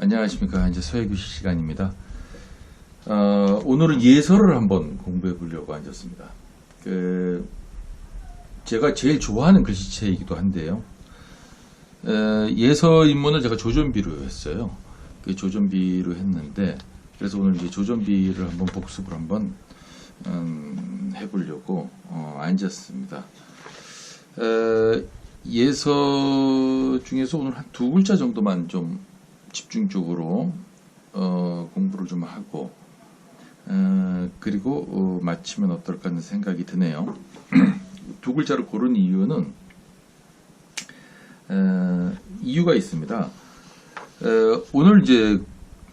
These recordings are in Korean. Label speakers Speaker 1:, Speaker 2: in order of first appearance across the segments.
Speaker 1: 안녕하십니까. 이제 서해교실 시간입니다. 어, 오늘은 예서를 한번 공부해 보려고 앉았습니다. 그, 제가 제일 좋아하는 글씨체이기도 한데요. 에, 예서 입문을 제가 조전비로 했어요. 그 조전비로 했는데, 그래서 오늘 이제 조전비를 한번 복습을 한번 음, 해보려고 어, 앉았습니다. 에, 예서 중에서 오늘 한 두 글자 정도만 좀 집중적으로 어, 공부를 좀 하고 어, 그리고 어, 마치면 어떨까 하는 생각이 드네요. 두 글자를 고른 이유는 어, 이유가 있습니다. 어, 오늘 이제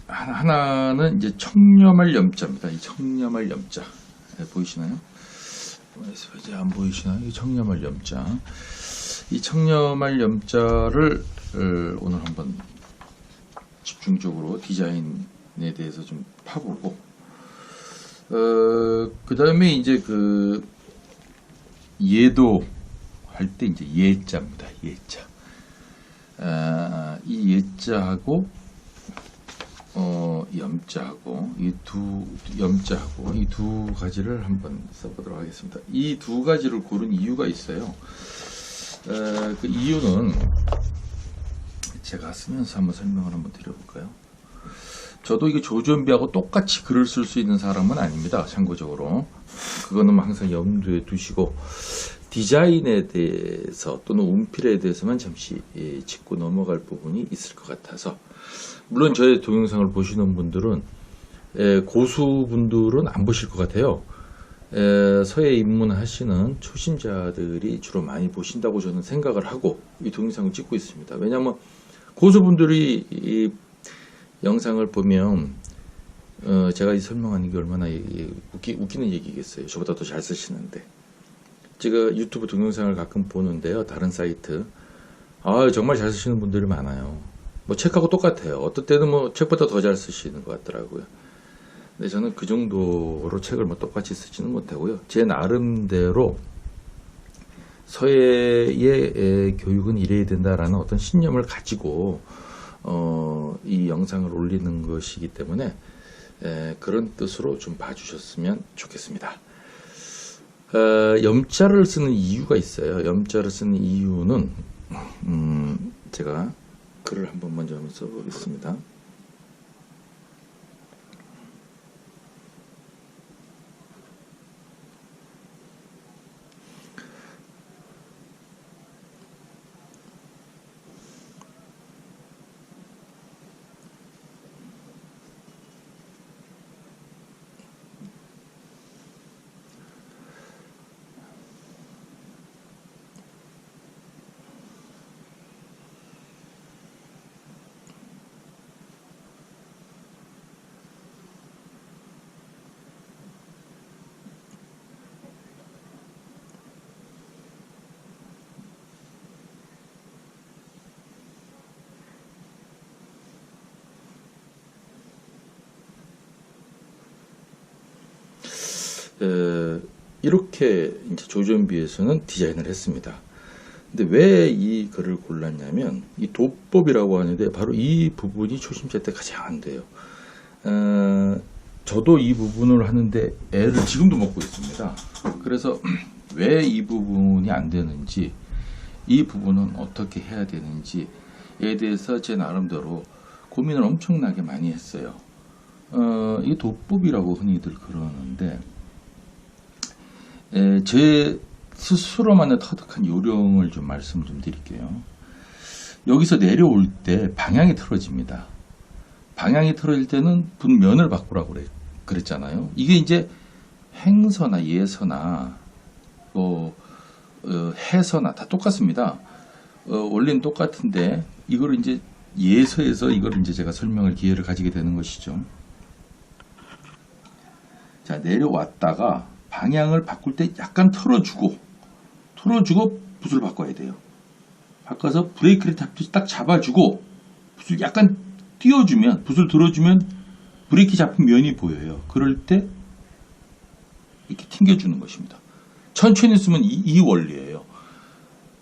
Speaker 1: 하- 하나는 이제 청렴할 염자입니다. 이 청렴할 염자 네, 보이시나요? 이제 안 보이시나요? 이 청렴할 염자. 이 청렴할 염자를 어, 오늘 한번 집중적으로 디자인에 대해서 좀 파보고 어, 그 다음에 이제 그 예도 할 때 이제 예자입니다. 예자. 아, 이 예자하고 어, 염자하고 이 두 염자하고 이 두 가지를 한번 써보도록 하겠습니다. 이 두 가지를 고른 이유가 있어요. 에, 그 이유는 제가 쓰면서 한번 설명을 한번 드려볼까요? 저도 이게 조전비하고 똑같이 글을 쓸 수 있는 사람은 아닙니다. 참고적으로 그거는 항상 염두에 두시고 디자인에 대해서 또는 운필에 대해서만 잠시 예, 짚고 넘어갈 부분이 있을 것 같아서 물론 저의 동영상을 보시는 분들은 에, 고수분들은 안 보실 것 같아요. 에, 서예 입문하시는 초심자들이 주로 많이 보신다고 저는 생각을 하고 이 동영상을 찍고 있습니다. 왜냐하면 고수분들이 이 영상을 보면 어, 제가 이 설명하는 게 얼마나 웃기, 웃기는 얘기겠어요. 저보다 더 잘 쓰시는데 제가 유튜브 동영상을 가끔 보는데요. 다른 사이트 아 정말 잘 쓰시는 분들이 많아요. 뭐 책하고 똑같아요. 어떨 때는 뭐 책보다 더 잘 쓰시는 것 같더라고요. 근데 저는 그 정도로 책을 뭐 똑같이 쓰지는 못하고요. 제 나름대로 서예의 에, 교육은 이래야 된다라는 어떤 신념을 가지고 어, 이 영상을 올리는 것이기 때문에 에, 그런 뜻으로 좀 봐주셨으면 좋겠습니다. 어, 염자를 쓰는 이유가 있어요. 염자를 쓰는 이유는 음, 제가 글을 한번 먼저 한번 써보겠습니다. 에, 이렇게 이제 조전비에서는 디자인을 했습니다. 근데 왜 이 글을 골랐냐면 이 도법이라고 하는데 바로 이 부분이 초심자 때 가장 안 돼요. 어, 저도 이 부분을 하는데 애를 지금도 먹고 있습니다. 그래서 왜 이 부분이 안 되는지 이 부분은 어떻게 해야 되는지에 대해서 제 나름대로 고민을 엄청나게 많이 했어요. 어, 이 도법이라고 흔히들 그러는데 에, 제 스스로만의 터득한 요령을 좀 말씀 좀 드릴게요. 여기서 내려올 때 방향이 틀어집니다. 방향이 틀어질 때는 분면을 바꾸라고 그래, 그랬잖아요. 이게 이제 행서나 예서나 뭐 어, 해서나 다 똑같습니다. 어, 원리는 똑같은데 이걸 이제 예서에서 이걸 이제 제가 설명할 기회를 가지게 되는 것이죠. 자 내려왔다가 방향을 바꿀 때 약간 틀어주고 틀어주고 붓을 바꿔야 돼요. 바꿔서 브레이크를 딱- 딱 잡아주고 붓을 약간 띄워주면 붓을 들어주면 브레이크 잡힌 면이 보여요. 그럴 때 이렇게 튕겨주는 것입니다. 천천히 쓰면 이, 이 원리예요.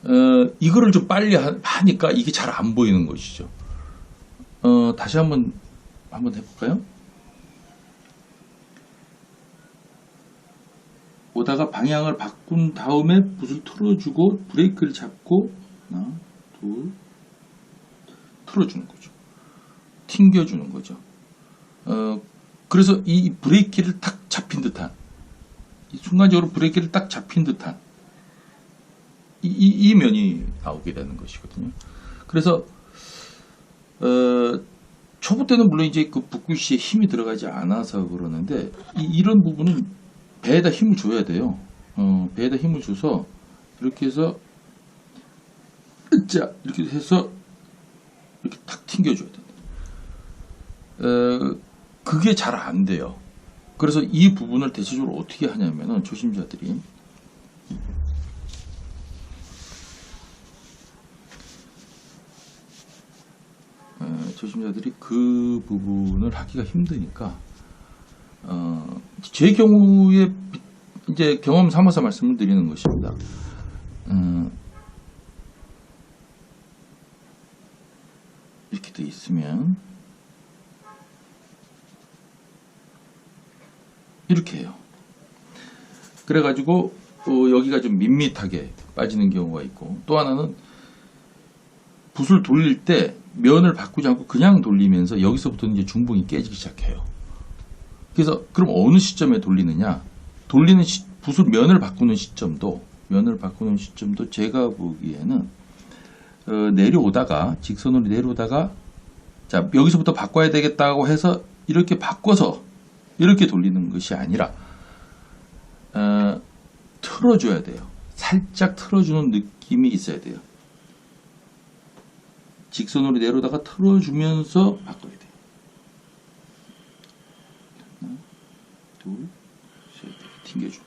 Speaker 1: 어, 이거를 좀 빨리 하- 하니까 이게 잘 안 보이는 것이죠. 어, 다시 한번 한번 해볼까요? 오다가 방향을 바꾼 다음에 붓을 틀어주고 브레이크를 잡고 하나, 둘, 틀어주는 거죠. 튕겨주는 거죠. 어, 그래서 이 브레이크를 탁 잡힌 듯한 이 순간적으로 브레이크를 딱 잡힌 듯한 이, 이, 이 면이 나오게 되는 것이거든요. 그래서 어, 초보 때는 물론 이제 그 붓글씨에 힘이 들어가지 않아서 그러는데 이, 런 부분은 배에다 힘을 줘야 돼요. 어, 배에다 힘을 줘서 이렇게 해서 자 이렇게 해서 이렇게 탁 튕겨줘야 돼. 어, 그게 잘 안 돼요. 그래서 이 부분을 대체적으로 어떻게 하냐면은 초심자들이 어, 초심자들이 그 부분을 하기가 힘드니까 어, 제 경우에 이제 경험 삼아서 말씀을 드리는 것입니다. 어, 이렇게 돼 있으면 이렇게 해요. 그래가지고 어, 여기가 좀 밋밋하게 빠지는 경우가 있고 또 하나는 붓을 돌릴 때 면을 바꾸지 않고 그냥 돌리면서 여기서부터 이제 중봉이 깨지기 시작해요. 그래서 그럼 어느 시점에 돌리느냐? 돌리는 시, 붓을 면을 바꾸는 시점도 면을 바꾸는 시점도 제가 보기에는 어, 내려오다가 직선으로 내려오다가 자 여기서부터 바꿔야 되겠다고 해서 이렇게 바꿔서 이렇게 돌리는 것이 아니라 어, 틀어줘야 돼요. 살짝 틀어주는 느낌이 있어야 돼요. 직선으로 내려다가 틀어주면서 바꿔야 돼요. 하나, 둘, 셋, 튕겨줘.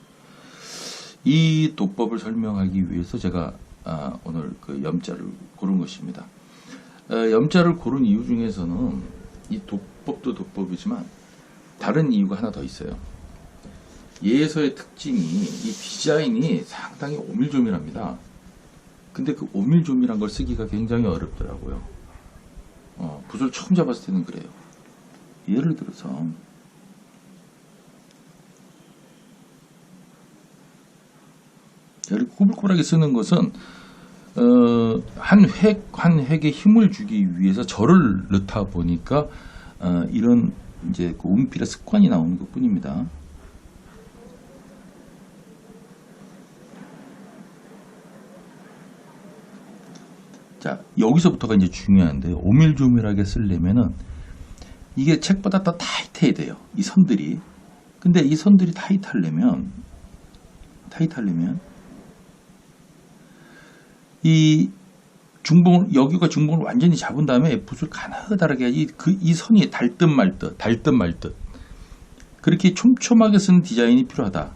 Speaker 1: 이 도법을 설명하기 위해서 제가 아, 오늘 그 염자를 고른 것입니다. 어, 염자를 고른 이유 중에서는 이 도법도 도법이지만 다른 이유가 하나 더 있어요. 예서의 특징이 이 디자인이 상당히 오밀조밀합니다. 근데 그 오밀조밀한 걸 쓰기가 굉장히 어렵더라고요. 어, 붓을 처음 잡았을 때는 그래요. 예를 들어서 이렇게 꾸불꾸불하게 쓰는 것은 어, 한 획, 한 획에 힘을 주기 위해서 절을 넣다 보니까 어, 이런 이제 그 운필의 습관이 나오는 것 뿐입니다. 자, 여기서부터가 이제 중요한데, 오밀조밀하게 쓰려면은, 이게 책보다 더 타이트해야 돼요. 이 선들이. 근데 이 선들이 타이트하려면, 타이트하려면, 이 중봉을, 여기가 중봉을 완전히 잡은 다음에 붓을 가느다랗게 해야지, 그, 이 선이 달듯말 듯, 달듯말 듯. 그렇게 촘촘하게 쓰는 디자인이 필요하다.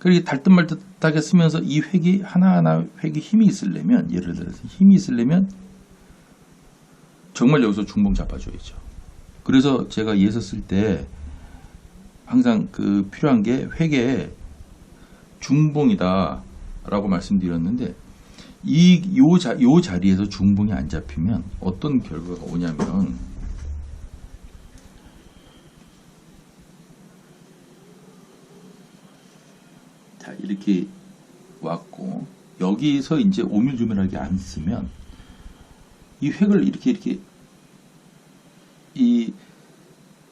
Speaker 1: 그렇게 달듯 말듯하게 쓰면서 이 획이 하나하나 획이 힘이 있으려면 예를 들어서 힘이 있으려면 정말 여기서 중봉 잡아줘야죠. 그래서 제가 예서 쓸 때 항상 그 필요한 게 획에 중봉이다 라고 말씀드렸는데 이 요 자, 요 자리에서 중봉이 안 잡히면 어떤 결과가 오냐면 자, 이렇게 왔고, 여기서 이제 오밀조밀하게 안 쓰면, 이 획을 이렇게, 이렇게, 이,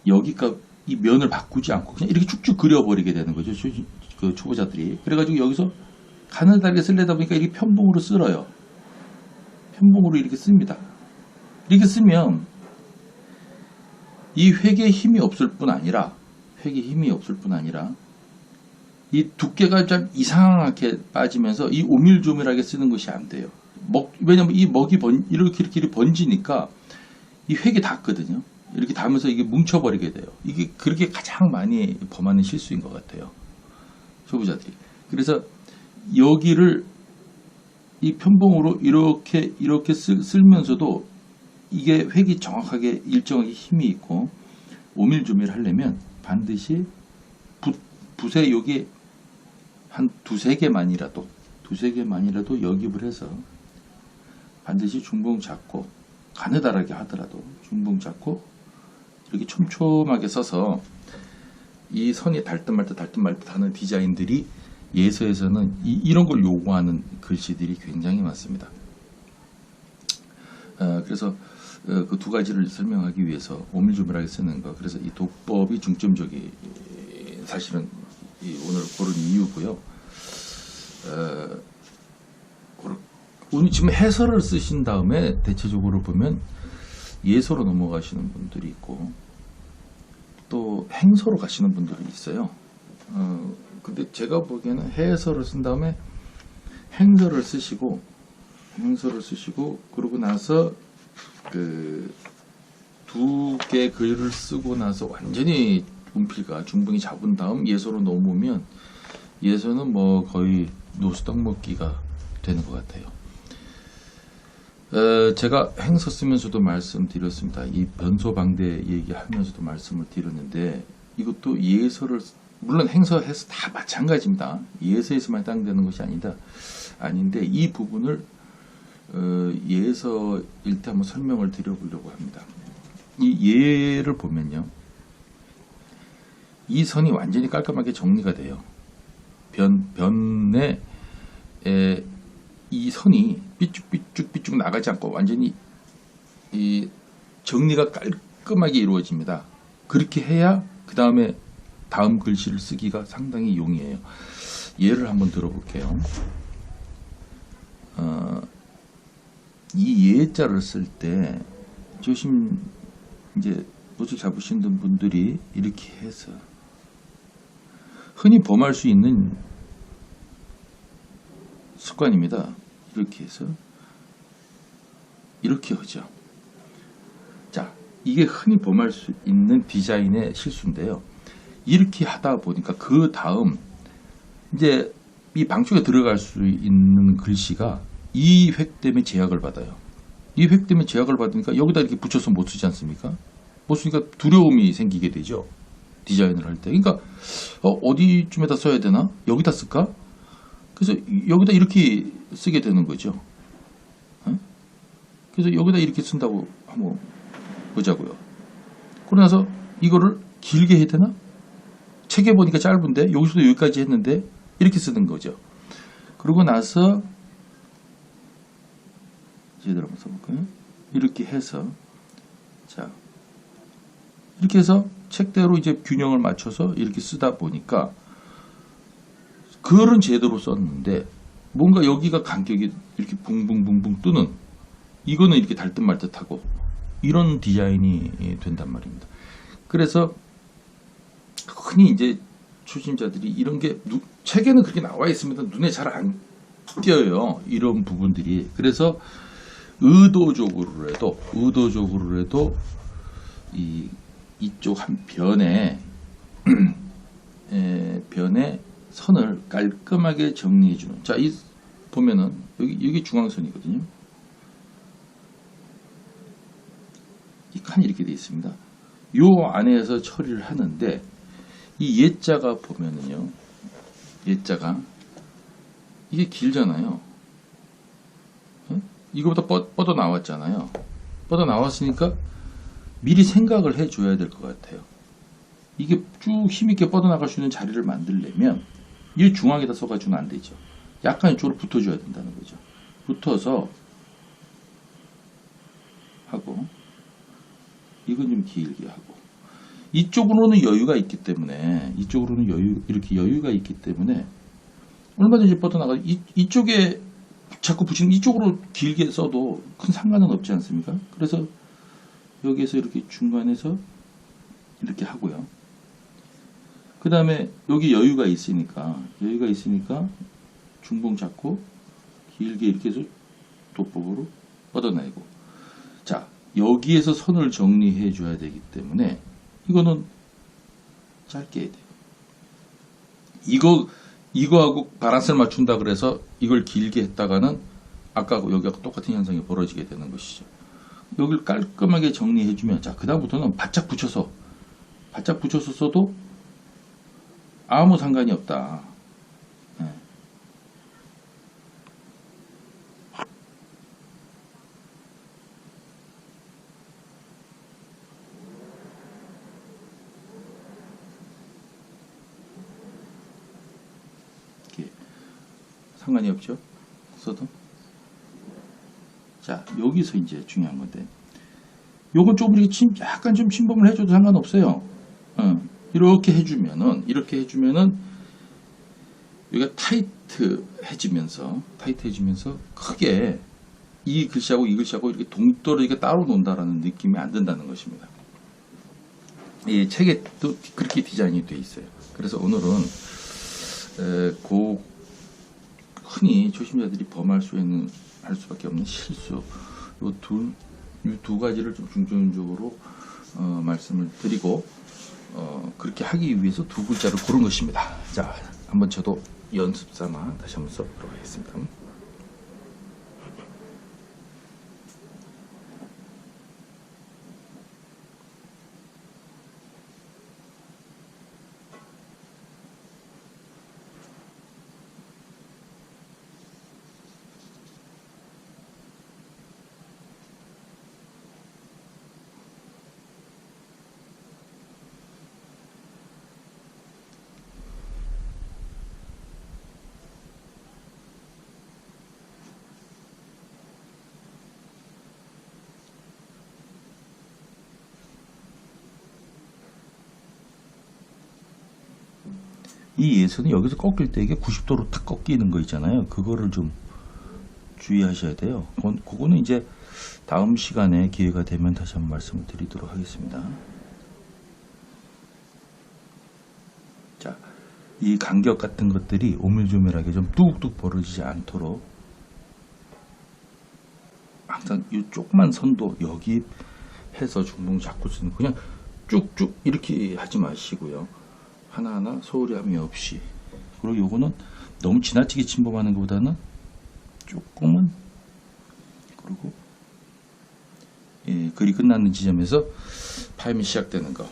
Speaker 1: 여기가, 이 면을 바꾸지 않고, 그냥 이렇게 쭉쭉 그려버리게 되는 거죠. 초, 그 초보자들이. 그래가지고 여기서 가느다랗게 쓸려다 보니까 이게 편봉으로 쓸어요. 편봉으로 이렇게 씁니다. 이렇게 쓰면, 이 획에 힘이 없을 뿐 아니라, 획에 힘이 없을 뿐 아니라, 이 두께가 좀 이상하게 빠지면서 이 오밀조밀하게 쓰는 것이 안 돼요. 먹, 왜냐면 이 먹이 번, 이렇게 이렇게 번지니까 이 획이 닿거든요. 이렇게 닿으면서 이게 뭉쳐버리게 돼요. 이게 그렇게 가장 많이 범하는 실수인 것 같아요. 초보자들이. 그래서 여기를 이 편봉으로 이렇게 이렇게 쓸, 쓸면서도 이게 획이 정확하게 일정하게 힘이 있고 오밀조밀 하려면 반드시 붓, 붓에 여기 한 두세 개만이라도 두세 개만이라도 역입을 해서 반드시 중봉 잡고 가느다랗게 하더라도 중봉 잡고 이렇게 촘촘하게 써서 이 선이 달듯 말듯 달듯 말듯 하는 디자인들이 예서에서는 이, 런걸 요구하는 글씨들이 굉장히 많습니다. 어, 그래서 그두 가지를 설명하기 위해서 오밀조밀하게 쓰는 거. 그래서 이 도법이 중점적이 사실은 이 오늘 고른 이유고요. 어, 오늘 지금 해설을 쓰신 다음에 대체적으로 보면 예서로 넘어가시는 분들이 있고 또 행서로 가시는 분들이 있어요. 어, 근데 제가 보기에는 해설을 쓴 다음에 행서를 쓰시고 행서를 쓰시고 그러고 나서 그 두 개 글을 쓰고 나서 완전히 문필과 중봉이 잡은 다음 예서로 넘으면 예서는 뭐 거의 노수떡 먹기가 되는 것 같아요. 어, 제가 행서 쓰면서도 말씀드렸습니다. 이 변소방대 얘기하면서도 말씀을 드렸는데 이것도 예서를 물론 행서해서 다 마찬가지입니다. 예서에서만 해당되는 것이 아니다. 아닌데 이 부분을 어, 예서일 때 한번 설명을 드려보려고 합니다. 이 예를 보면요. 이 선이 완전히 깔끔하게 정리가 돼요. 변, 변에 에, 이 선이 삐쭉삐쭉삐쭉 나가지 않고 완전히 이 정리가 깔끔하게 이루어집니다. 그렇게 해야 그 다음에 다음 글씨를 쓰기가 상당히 용이해요. 예를 한번 들어볼게요. 어, 이 예자를 쓸 때 조심 이제 노트 잡으시는 분들이 이렇게 해서 흔히 범할 수 있는 습관입니다. 이렇게 해서 이렇게 하죠. 자, 이게 흔히 범할 수 있는 디자인의 실수인데요. 이렇게 하다 보니까 그 다음 이제 이 방쪽에 들어갈 수 있는 글씨가 이 획 때문에 제약을 받아요. 이 획 때문에 제약을 받으니까 여기다 이렇게 붙여서 못 쓰지 않습니까? 못 쓰니까 두려움이 생기게 되죠. 디자인을 할 때. 그러니까 어, 디쯤에다 써야 되나? 여기다 쓸까? 그래서 여기다 이렇게 쓰게 되는 거죠. 어? 그래서 여기다 이렇게 쓴다고 한번 보자고요. 그러고 나서 이거를 길게 해야 되나? 책에 보니까 짧은데 여기서도 여기까지 했는데 이렇게 쓰는 거죠. 그러고 나서 제대로 한번 써볼까요? 이렇게 해서 자 이렇게 해서 책대로 이제 균형을 맞춰서 이렇게 쓰다 보니까 글은 제대로 썼는데 뭔가 여기가 간격이 이렇게 붕붕붕붕 뜨는 이거는 이렇게 달듯 말듯하고 이런 디자인이 된단 말입니다. 그래서 흔히 이제 초심자들이 이런 게 누- 책에는 그렇게 나와 있으면 눈에 잘 안 띄어요. 이런 부분들이. 그래서 의도적으로라도 의도적으로라도 이 이쪽 한 변에 에, 변에 선을 깔끔하게 정리해 주는. 자, 이 보면은 여기 여기 중앙선이거든요. 이 칸이 이렇게 되어 있습니다. 요 안에서 처리를 하는데 이 예자가 보면은요. 예자가 이게 길잖아요. 예? 이거보다 뻗, 뻗어 나왔잖아요. 뻗어 나왔으니까 미리 생각을 해줘야 될 것 같아요. 이게 쭉 힘있게 뻗어나갈 수 있는 자리를 만들려면 이 중앙에다 써가지고는 안 되죠. 약간 이쪽으로 붙어줘야 된다는 거죠. 붙어서 하고 이건 좀 길게 하고 이쪽으로는 여유가 있기 때문에 이쪽으로는 여유 이렇게 여유가 있기 때문에 얼마든지 뻗어나가 이, 이쪽에 자꾸 붙이는 이쪽으로 길게 써도 큰 상관은 없지 않습니까? 그래서 여기에서 이렇게 중간에서 이렇게 하고요. 그 다음에 여기 여유가 있으니까 여유가 있으니까 중봉 잡고 길게 이렇게 해서 도법으로 뻗어내고 자 여기에서 선을 정리해 줘야 되기 때문에 이거는 짧게 해야 돼요. 이거 이거하고 바란스를 맞춘다 그래서 이걸 길게 했다가는 아까 여기하고 똑같은 현상이 벌어지게 되는 것이죠. 여기를 깔끔하게 정리해주면 자 그다음부터는 바짝 붙여서 바짝 붙여서 써도 아무 상관이 없다. 상관이 없죠. 써도. 자, 여기서 이제 중요한 건데. 요건 이렇게 침, 약간 좀 침범을 해줘도 상관없어요. 어, 이렇게 해주면은, 이렇게 해주면은, 여기가 타이트해지면서, 타이트해지면서 크게 이 글씨하고 이 글씨하고 이렇게 동떨어지게 따로 논다라는 느낌이 안 든다는 것입니다. 이 책에 또 그렇게 디자인이 돼 있어요. 그래서 오늘은 에, 그 흔히 초심자들이 범할 수 있는 할 수밖에 없는 실수 요두 두 가지를 좀 중점적으로 어, 말씀을 드리고 어, 그렇게 하기 위해서 두 글자를 고른 것입니다. 자, 한번 저도 연습 삼아 다시 한번 써보도록 하겠습니다. 이 예선이 여기서 꺾일 때 이게 90도로 탁 꺾이는 거 있잖아요. 그거를 좀 주의하셔야 돼요. 그건, 그거는 이제 다음 시간에 기회가 되면 다시 한번 말씀을 드리도록 하겠습니다. 자, 이 간격 같은 것들이 오밀조밀하게 좀 뚝뚝 벌어지지 않도록 항상 이 조그만 선도 여기 해서 중봉 잡고 쓰는 그냥 쭉쭉 이렇게 하지 마시고요. 하나하나 소홀함이 없이 그리고 요거는 너무 지나치게 침범하는 것보다는 조금은 그리고 예, 글이 끝나는 지점에서 파임이 시작되는 거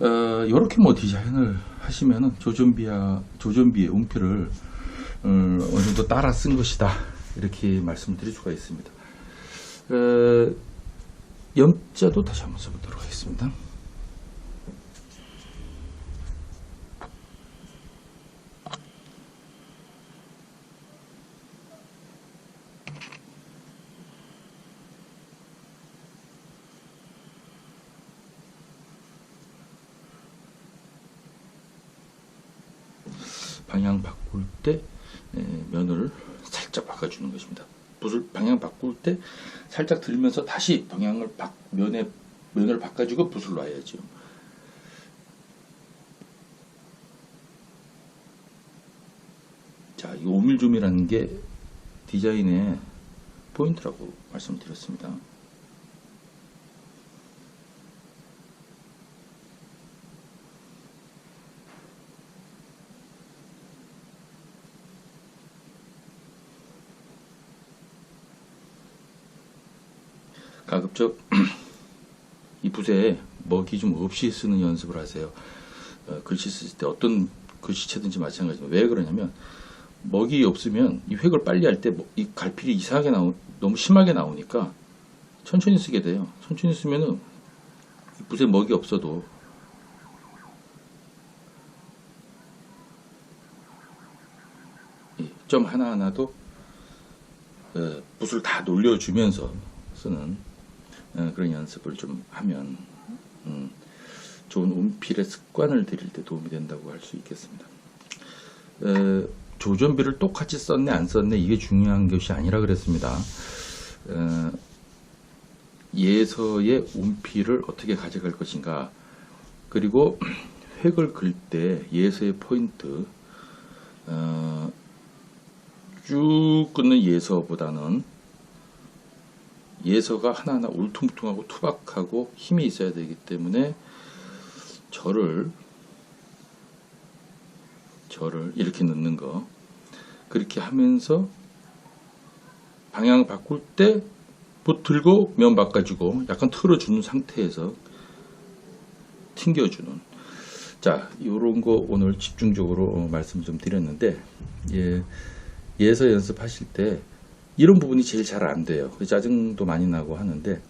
Speaker 1: 어, 이렇게 뭐 디자인을 하시면은 조전비야 조전비의 운표를 어, 어느 정도 따라 쓴 것이다 이렇게 말씀을 드릴 수가 있습니다. 어, 염자도 다시 한번 써보도록 하겠습니다. 방향 바꿀 때 에, 면을 살짝 바꿔주는 것입니다. 붓을 방향 바꿀 때 살짝 들면서 다시 방향을 바, 면에 면을 바꿔주고 붓을 놔야죠. 자, 이 오밀조밀하는 게 디자인의 포인트라고 말씀드렸습니다. 가급적 이 붓에 먹이 좀 없이 쓰는 연습을 하세요. 어, 글씨 쓸때 어떤 글씨체든지 마찬가지입니다. 왜 그러냐면 먹이 없으면 이 획을 빨리 할 때 이 갈필이 이상하게 나오 너무 심하게 나오니까 천천히 쓰게 돼요. 천천히 쓰면은 이 붓에 먹이 없어도 이점 하나하나도 어, 붓을 다 놀려주면서 쓰는 어, 그런 연습을 좀 하면 음, 좋은 운필의 습관을 들일 때 도움이 된다고 할 수 있겠습니다. 에, 조전비를 똑같이 썼네 안 썼네 이게 중요한 것이 아니라 그랬습니다. 에, 예서의 운필을 어떻게 가져갈 것인가 그리고 획을 글때 예서의 포인트 어, 쭉 끊는 예서보다는 예서가 하나하나 울퉁불퉁하고 투박하고 힘이 있어야 되기 때문에 절을 절을 이렇게 넣는 거. 그렇게 하면서 방향 바꿀 때붓 들고 면 바꿔주고 약간 틀어주는 상태에서 튕겨주는. 자 이런 거 오늘 집중적으로 어, 말씀 좀 드렸는데 예, 예서 연습하실 때 이런 부분이 제일 잘 안 돼요. 짜증도 많이 나고 하는데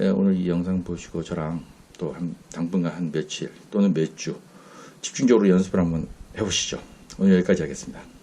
Speaker 1: 예, 오늘 이 영상 보시고 저랑 또 한 당분간 한 며칠 또는 몇 주 집중적으로 연습을 한번 해보시죠. 오늘 여기까지 하겠습니다.